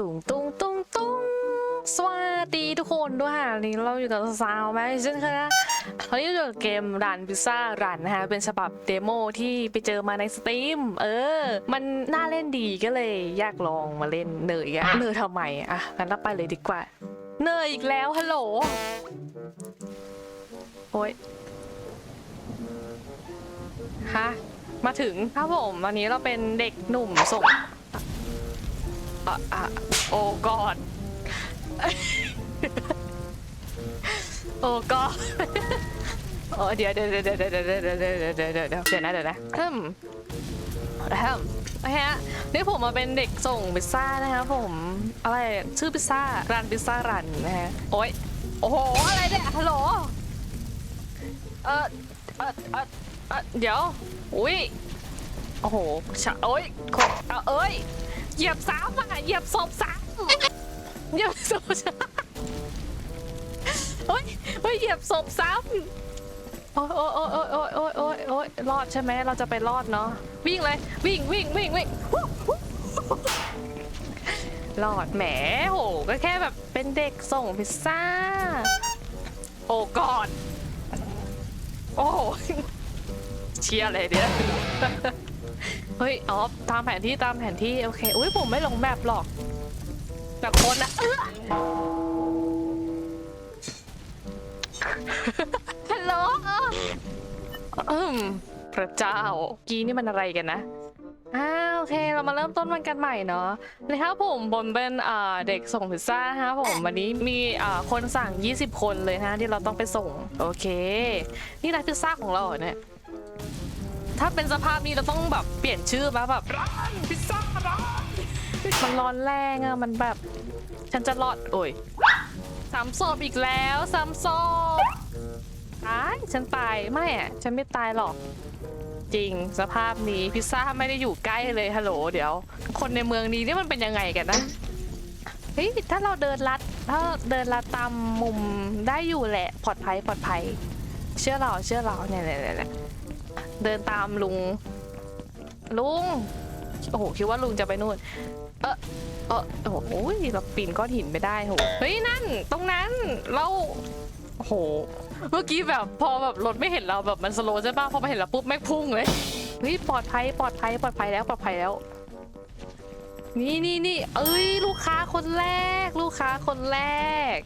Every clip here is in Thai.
ตุงตุงตุงตุงสวัสดีทุกคนด้วยค่ะวันนี้เราอยู่กับสาวแมเช่นเคยนะเราอยู่กับเกมรันพิซซ่ารันนะคะเป็นฉบับเดโมที่ไปเจอมาในสตรีมเออ มันน่าเล่นดีก็เลยอยากลองมาเล่นเนยอะเนยทำไมอะงั้นเราไปเลยดีกว่า เนยอีกแล้วฮัลโหลโอ้ยฮะมาถึงครับผมวันนี้เราเป็นเด็กหนุ่มส่ง อะอะโอ้กอดโอ้กอดโอ้เดี๋ยวเดี๋ยวเดี๋ยวเดี๋ยวเดี๋ยวเดี๋ยวเดี๋ยวเดี๋ยวเดี๋ยวเดี๋ยวเดี๋ยวนะเดี๋ยวนะฮึมฮึมนะฮะนี่ผมมาเป็นเด็กส่งพิซซ่านะครับผมอะไรชื่อพิซซ่าร้านพิซซ่ารันนะฮะโอ้ยโอ้โหอะไรเนี่ยฮัลโหลเออเออเออเออเดี๋ยวอุ้ยโอ้โหชะโอ้ยคเอาเอ้ย เหยียบซ้ำอะเหยียบศพซ้ำเหยียบศพซ้ำเฮ้ยเฮ้ยเหยียบศพซ้ำโอ้ยโอ้ยโอ้ยโอ้ยโอ้ยโอ้ยโอ้ยรอดใช่ไหมเราจะไปรอดเนาะวิ่งเลยวิ่งวิ่งวิ่งวิ่งรอดแหมโหก็แค่แบบเป็นเด็กส่งพิซซ่า โอ้กอดโอ้เชียร์อะไรเนี่ย เฮ้ย อ๋อ ตามแผนที่ตามแผนที่ โอเค อุ้ยผมไม่ลงแบบหรอก แต่คนนะเออฮัลโหลอืมพระเจ้า กี้นี่มันอะไรกันนะอ้าวโอเค เรามาเริ่มต้นวันกันใหม่เนาะเลยครับผมผมเป็นเด็กส่งพิซซ่าฮะผมวันนี้มีคนสั่ง 20 คนเลยนะที่เราต้องไปส่ง โอเค นี่ร้านพิซซ่าของเราเนี่ย ถ้าเป็นสภาพนี้เราต้องแบบเปลี่ยนชื่อมาแบบร้านพิซซ่าร้านมันร้อนแรงอะมันแบบ ฉันจะรอดโอ้ยสามศพอีกแล้วสามศพตายฉันตายไม่อะฉันไม่ตายหรอก จริงสภาพนี้พิซซ่าไม่ได้อยู่ใกล้เลยฮัลโหลเดี๋ยว คนในเมืองนี้นี่มันเป็นยังไงกันนะเฮ้ยถ้าเราเดินลัดถ้าเดินลัดตามมุมได้อยู่แหละปลอดภัยปลอดภัย เชื่อเราเชื่อเราเนี่ยเนี่ยเนี่ย เดินตามลุง ลุง โอ้โห คิดว่าลุงจะไปนู่น เออเออโอ้โหเราปีนก้อนหินไม่ได้โหเฮ้ยนั่น ตรงนั้นเราโอ้โห เมื่อกี้แบบพอแบบรถไม่เห็นเราแบบมันสโลว์ใช่ป่ะพอมาเห็นเราปุ๊บแม่งพุ่งเลยเฮ้ยปลอดภัยปลอดภัยปลอดภัยแล้วปลอดภัยแล้ว นี่นี่นี่เอ้ยลูกค้าคนแรก ลูกค้าคนแรก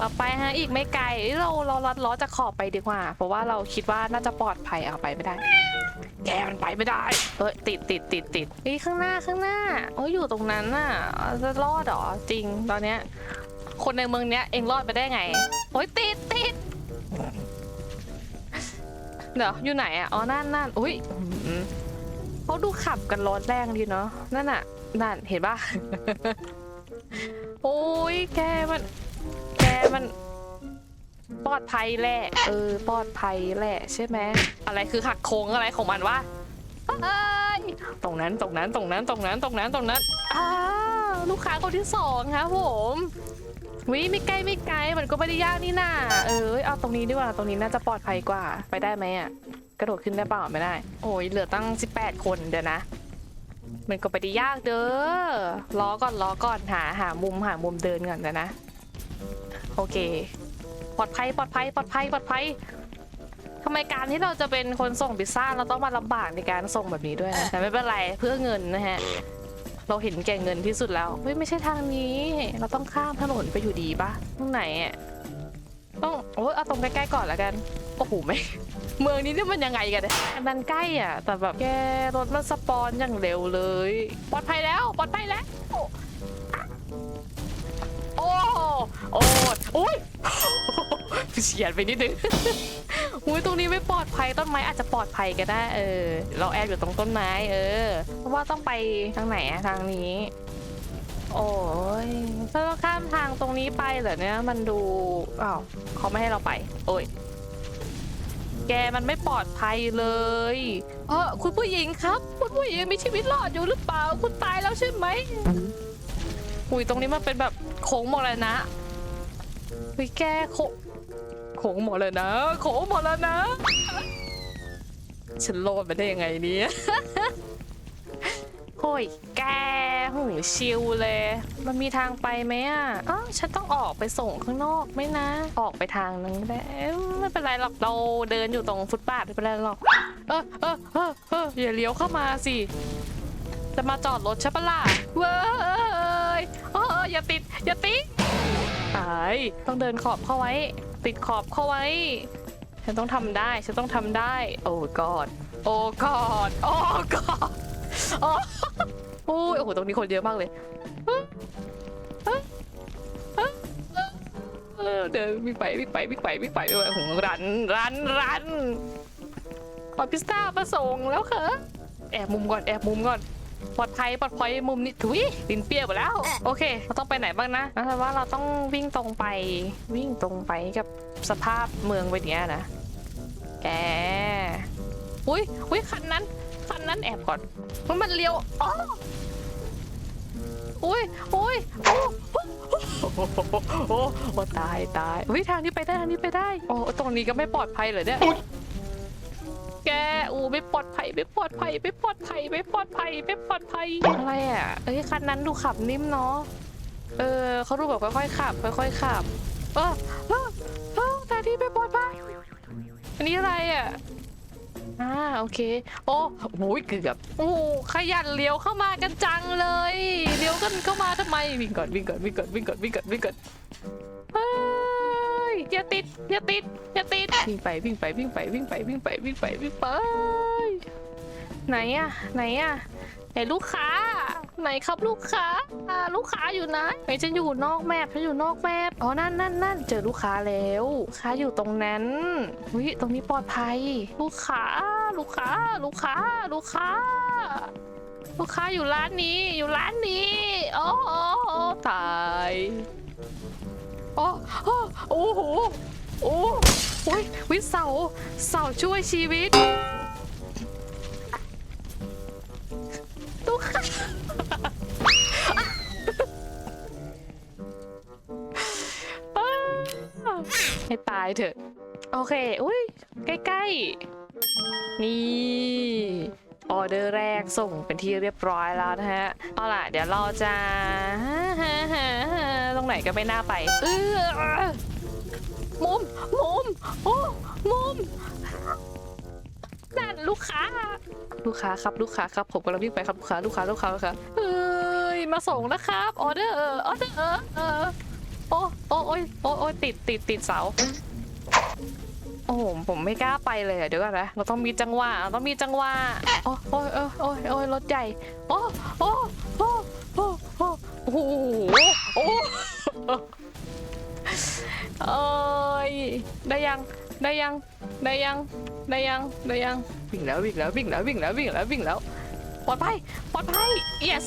ต่อไปฮะอีกไม่ไกลเอ้ยเราเราลัดล้อจากขอบไปดีกว่า เพราะว่าเราคิดว่าน่าจะปลอดภัยเอาไปไม่ได้ แกมันไปไม่ได้เอ้ยติดติดติดติดเฮ้ยข้างหน้าข้างหน้าโอ้ยอยู่ตรงนั้นน่ะจะรอดเหรอจริงตอนเนี้ยคนในเมืองเนี้ยเองรอดไปได้ไงโอ้ยติดติดเดี๋ยวอยู่ไหนอะอ๋อนั่นนั่นอุ้ยเขาดูขับกันร้อนแรงดีเนาะนั่นน่ะ นั่นเห็นปะ โอ้ยแกมัน แกมัน ปลอดภัยแหละเออปลอดภัยแหละใช่ไหมอะไรคือหักโค้งอะไรของมันวะเอ้ยตรงนั้นตรงนั้นตรงนั้นตรงนั้นตรงนั้นตรงนั้นอ้าวลูกค้าคนที่สองครับผมวิไม่ใกล้ไม่ไกลมันก็ไม่ได้ยากนี่นาเออเอาตรงนี้ดีกว่าตรงนี้น่าจะปลอดภัยกว่า ไปได้ไหมอะกระโดดขึ้นได้เปล่าไม่ได้ โอ้ยเหลือตั้ง 18 คนเดี๋ยวนะ มันก็ไปได้ยากเด้อล้อก่อนล้อก่อนหาหามุมหามุมเดินก่อนเลยนะ โอเค ปลอดภัยปลอดภัยปลอดภัยปลอดภัยทำไมการที่เราจะเป็นคนส่งพิซซ่าเราต้องมาลำบากในการส่งแบบนี้ด้วยนะแต่ไม่เป็นไรเพื่อเงินนะฮะเราเห็นแก่เงินที่สุดแล้วเฮ้ยไม่ใช่ทางนี้ เราต้องข้ามถนนไปอยู่ดีปะตรงไหนอะ ต้องโอ้เอาตรงใกล้ๆก่อนล้วกัน โอ้โหไม่ เมืองนี้นี่มันยังไงกันเนี่ยมันใกล้อะ แต่แบบแกรถมันสปอนอย่างเร็วเลย ปลอดภัยแล้ว ปลอดภัยแล้ว โอ้โอ้โอ้ยเฉียดไปนิดนึงอุ้ยตรงนี้ไม่ปลอดภัยต้นไม้อาจจะปลอดภัยก็ได้ เออ เราแอบอยู่ตรงต้นไม้ เออ เพราะว่าต้องไปทางไหนอะทางนี้ โอ้ยถ้าเราข้ามทางตรงนี้ไปเหรอเนี่ยมันดูอ้าวเขาไม่ให้เราไป โอ้ย แกมันไม่ปลอดภัยเลยเออคุณผู้หญิงครับ คุณผู้หญิงมีชีวิตรอดอยู่หรือเปล่า คุณตายแล้วใช่ไหมอุ้ยตรงนี้มันเป็นแบบโค้งหมดเลยนะอุ้ยแกโคโค้งหมดเลยนะโค้งหมดแล้วนะฉันรอดมาได้ยังไงเนี่ย ยแกหูชิวเลย มันมีทางไปไหมอะอ๋อฉันต้องออกไปส่งข้างนอกไหมนะ ออกไปทางนึงได้ไม่เป็นไรหรอกเราเดินอยู่ตรงฟุตบาทไม่เป็นไรหรอกเออเออเออเอออย่าเลี้ยวเข้ามาสิ จะมาจอดรถใช่ปะล่ะเว้ยเอออย่าติดอย่าติดตายต้องเดินขอบเข้าไว้ ติดขอบเข้าไว้ ฉันต้องทำได้ ฉันต้องทำได้ โอ้กอดโอ้กอดโอ้กอด โอ้โอ้ยโอ้โห ตรงนี้คนเยอะมากเลยเดินวิ่งไปวิ่งไปวิ่งไปวิ่งไปวยโอ้โหรันรันรันเอพิซซ่ามาส่งแล้วค่ะแอบมุมก่อนแอบมุมก่อนปลอดภัยปลอดภัยมุมนี้ถุยดินเปียวหมดแล้ว โอเค เราต้องไปไหนบ้างนะนะว่าเราต้องวิ่งตรงไปวิ่งตรงไปกับสภาพเมืองไปเนี้ยนะแก อุ้ยอุ้ยคันนั้น คันนั้นแอบก่อนมันมันเลี้ยวอ๋ออุ้ยอุ้ยโอ้โอ้โอ้โอ้โอ้ตายตายอุ้ยทางนี้ไปได้ทางนี้ไปได้โอ้ตรงนี้ก็ไม่ปลอดภัยเหรอเนี่ยแกอูไม่ปลอดภัยไม่ปลอดภัยไม่ปลอดภัยไม่ปลอดภัยไม่ปลอดภัยอะไรอะเอ้ยคันนั้นดูขับนิ่มเนาะเออเขาดูแบบค่อยๆขับค่อยๆขับเออเออเออแต่ที่ไม่ปลอดภัยอันนี้อะไรอะ อ่าโอเค โอ้โหเกือบโอ้ขยันเลี้ยวเข้ามากันจังเลยเลี้ยวกันเข้ามาทำไมวิ่งก่อนวิ่งก่อนวิ่งก่อนวิ่งก่อนวิ่งก่อนวิ่งก่อนเฮ้ยอย่าติดอย่าติดอย่าติดวิ่งไปวิ่งไปวิ่งไปวิ่งไปวิ่งไปวิ่งไปวิ่งไปไหนอะไหนอะไหนลูกค้า ไหนครับลูกค้าอ่าลูกค้าอยู่ไหนไหนฉันอยู่นอกแมพฉันอยู่นอกแมพอ๋อนั่นนั่นนั่นเจอลูกค้าแล้วลูกค้าอยู่ตรงนั้นวิตรงนี้ปลอดภัย ลูกค้า ลูกค้า ลูกค้า ลูกค้า ลูกค้าอยู่ร้านนี้ อยู่ร้านนี้โอ้โอ้ตายโอ้โอ้โอ้โหโอ้โอ้ยวิเสาเสาช่วยชีวิต ให้ตายเถอะ โอเค อุ้ยใกล้ๆ นี่ออเดอร์แรกส่งเป็นที่เรียบร้อยแล้วนะฮะ เอาล่ะ เดี๋ยวเราจะตรงไหนก็ไม่น่าไปเออมุม มุม โอ้ มุมนั่นลูกค้า ลูกค้าครับลูกค้าครับ ผมกำลังวิ่งไปครับลูกค้าลูกค้าลูกค้าลูกค้าเฮ้ยมาส่งแล้วครับออเดอร์ออเดอร์เออ โอ้โอ้โอ้ยโอ้โอ้ยติดติดติดเสา โอ้โหผมไม่กล้าไปเลยอะเดี๋ยวก่อนนะเราต้องมีจังหวะเราต้องมีจังหวะโอ้โอ้ยโอ้ยโอ้ยโอ้ยรถใหญ่โอ้โอ้โอ้โอ้โอ้โอ้โหโอ้เอ้ยได้ยังได้ยังได้ยังได้ยังได้ยังวิ่งแล้ววิ่งแล้ววิ่งแล้ววิ่งแล้ววิ่งแล้ววิ่งแล้วปลอดภัยปลอดภัย yes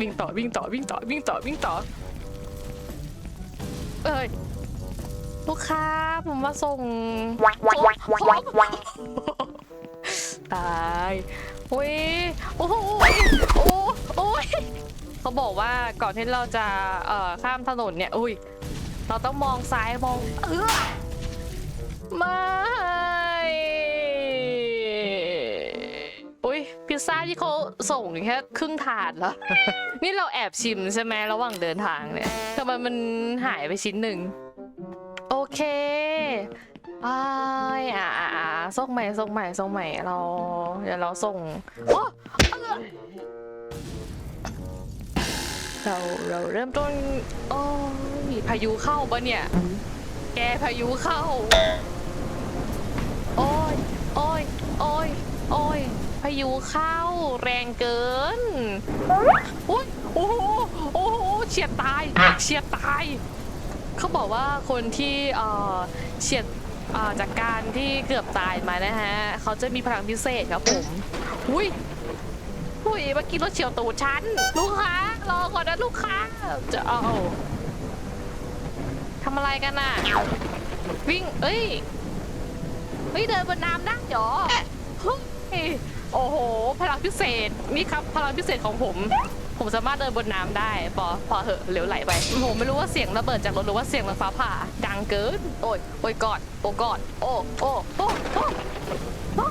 วิ่งต่อวิ่งต่อวิ่งต่อวิ่งต่อวิ่งต่อ เอ้ยลูกค้าผมมาส่งตายโอ้ยโอ้โหโอ้โอ้ยเขาบอกว่าก่อนที่เราจะเอ่อข้ามถนนเนี่ยอุ้ยเราต้องมองซ้ายมองเออไม่อุ้ยพิซซ่าที่เขาส่งแค่ครึ่งถาดเหรอ นี่เราแอบชิมใช่ไหมระหว่างเดินทางเนี่ยทำไมมันหายไปชิ้นหนึ่ง โอเคอ้ายอ่าอ่าอ่าส่งใหม่ส่งใหม่ส่งใหม่เรา เดี๋ยวเราส่งโอ้เอื้อเราเราเริ่มต้นโอ้ยพายุเข้าปะเนี่ย แกพายุเข้า โอ้ยโอ้ยโอ้ยโอ้ย พายุเข้าแรงเกินโอ้ยโอ้โหโอ้โหเฉียดตายเฉียดตาย เขาบอกว่าคนที่เอ่อเฉียดเอ่อจากการที่เกือบตายมานะฮะเขาจะมีพลังพิเศษครับผมอุ้ยอุ้ยเมื่อกี้รถเฉียวตูดฉันลูกค้ารอก่อนนะลูกค้าจะเอาทำอะไรกันน่ะวิ่งเอ้ยเฮ้ยเดินบนน้ำได้เหรอเฮ้ย โอ้โห พลังพิเศษนี่ครับพลังพิเศษของผม ผมสามารถเดินบนน้ำได้พอพอเหอะเหลวไหลไปผมไม่รู้ว่าเสียงระเบิดจากรถหรือว่าเสียงรถฟ้าผ่า ดังเกินโอ้ยโอ้ยกอดโอ้กอดโอ้โอ้โอ้โอ้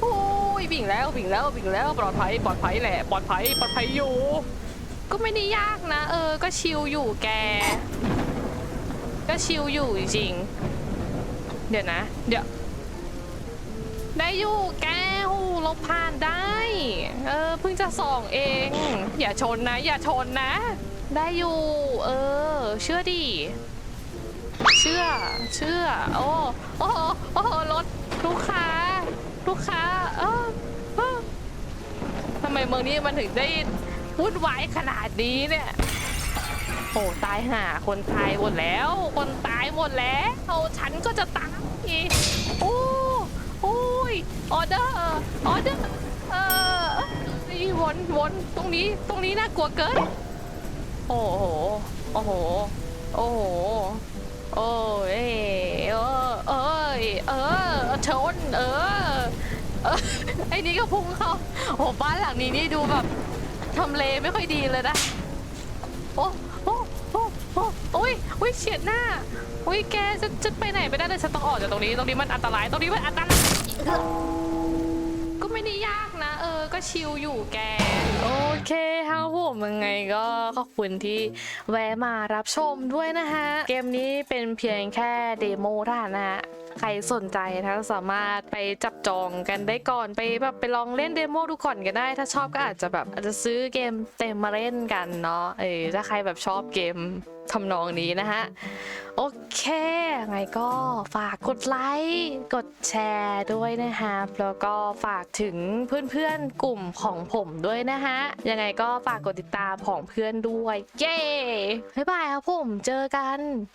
โอ้ยวิ่งแล้ววิ่งแล้ววิ่งแล้วปลอดภัยปลอดภัยแหละปลอดภัยปลอดภัยอยู่ ก็ไม่ได้ยากนะ เออ ก็ชิลอยู่แก ก็ชิลอยู่จริงเดี๋ยวนะ เดี๋ยว ได้อยู่แก้วลบผ่านได้ เออเพิ่งจะส่องเอง อย่าชนนะ อย่าชนนะ ได้อยู่ เออ เชื่อดิเชื่อ เชื่อ โอ้โอ้โอ้รถลูกค้า ลูกค้า เออเออทำไมเมืองนี้มันถึงได้วุ่นวายขนาดนี้เนี่ยโอ้ตายห่าคนตายหมดแล้ว คนตายหมดแล้วเอาฉันก็จะตายอีก ออเดอร์ออเดอร์เออนี่วนวนตรงนี้ตรงนี้น่ากลัวเกินโอ้โหโอ้โหโอ้โหโอ้ยเออเอยเออชนเออเออไอ้นี่ก็พุ่งเข้าโอ้บ้านหลังนี้นี่ดูแบบทำเลไม่ค่อยดีเลยนะโอ้โอ้โอ้โอ้โอ้ยโอ้ยเฉียดหน้าโอ้ยแกจะจะไปไหนไม่ได้เลยฉันต้องออกจากตรงนี้ตรงนี้มันอันตรายตรงนี้มันอันตราย ก็ไม่ได้ยากนะ เออ ก็ชิลอยู่แก โอเคครับผมยังไงก็ขอบคุณที่แวะมารับชมด้วยนะฮะ เกมนี้เป็นเพียงแค่เดโมเท่านั้นนะฮะ ใครสนใจนะสามารถไปจับจองกันได้ก่อนไปแบบไปลองเล่นเดโมดูก่อนก็ได้ ถ้าชอบก็อาจจะแบบอาจจะซื้อเกมเต็มมาเล่นกันเนาะเออถ้าใครแบบชอบเกมทำนองนี้นะฮะ โอเคไงก็ฝากกดไลค์กดแชร์ด้วยนะครับแล้วก็ฝากถึงเพื่อนๆกลุ่มของผมด้วยนะฮะ ยังไงก็ฝากกดติดตามของเพื่อนด้วย เย้บ๊ายบายครับผมเจอกัน